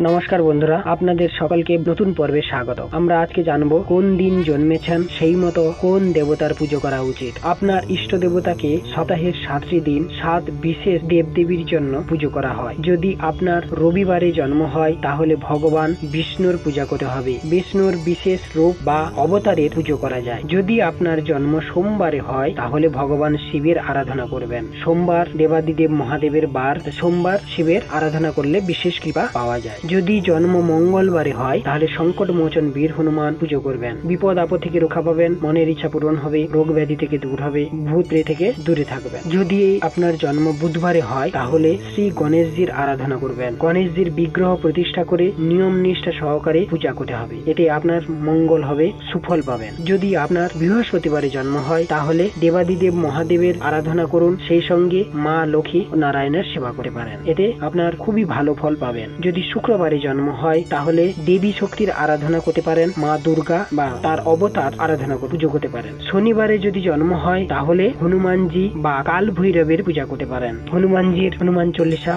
নমস্কার বন্ধুরা, আপনাদের সকলকে নতুন পর্বে স্বাগত। আমরা আজকে জানব কোন দিন জন্মেছেন, সেই মতো কোন দেবতার পুজো করা উচিত। আপনার ইষ্ট দেবতাকে সপ্তাহের সাতটি দিন, সাত বিশেষ দেবদেবীর জন্য পুজো করা হয়। যদি আপনার রবিবারে জন্ম হয়, তাহলে ভগবান বিষ্ণুর পূজা করতে হবে। বিষ্ণুর বিশেষ রূপ বা অবতারের পুজো করা যায়। যদি আপনার জন্ম সোমবারে হয়, তাহলে ভগবান শিবের আরাধনা করবেন। সোমবার দেবাদিদেব মহাদেবের বার, সোমবার শিবের আরাধনা করলে বিশেষ কৃপা পাওয়া যায়। যদি জন্ম মঙ্গলবারে হয়, তাহলে সংকট মোচন বীর হনুমান পুজো করবেন। বিপদ আপদ থেকে রক্ষা পাবেন, মনের ইচ্ছা পূরণ হবে রোগ ব্যাধি থেকে দূর হবে ভূত থেকে দূরে থাকবেন। যদি আপনার জন্ম বুধবারে হয়, তাহলে শ্রী গণেশজির আরাধনা করবেন। গণেশজির বিগ্রহ প্রতিষ্ঠা করে নিয়ম নিষ্ঠা সহকারে পূজা করতে হবে। এতে আপনার মঙ্গল হবে, সুফল পাবেন। যদি আপনার বৃহস্পতিবারে জন্ম হয়, তাহলে দেবাদিদেব মহাদেবের আরাধনা করুন। সেই সঙ্গে মা লক্ষ্মী নারায়ণের সেবা করতে পারেন। এতে আপনার খুবই ভালো ফল পাবেন। যদি শুক্রবারে জন্ম হয়, তাহলে দেবী শক্তির আরাধনা করতে পারেন মা দুর্গা বা তার অবতার আরাধনা পুজো করতে পারেন। শনিবারে যদি জন্ম হয়, তাহলে হনুমানজি বা কাল ভৈরবের পূজা করতে পারেন। হনুমানজির হনুমান চল্লিশা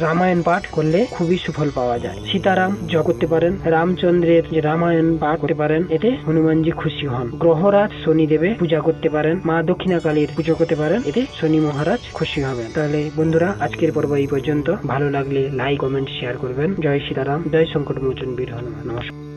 রামায়ণ পাঠ করলে খুবই সুফল পাওয়া যায়। সীতারাম জ করতে পারেন, রামচন্দ্রের যে রামায়ণ পাঠ করতে পারেন, এতে হনুমানজি খুশি হন। গ্রহরাজ শনি দেবে পূজা করতে পারেন, মা দক্ষিণা কালীর পুজো করতে পারেন, এতে শনি মহারাজ খুশি হবেন। তাহলে বন্ধুরা, আজকের পর্ব এই পর্যন্ত। ভালো লাগলে লাইক কমেন্ট শেয়ার করবেন। জয় সীতারাম জয় সংকটমোচন বীর হনুমান। নমস্কার।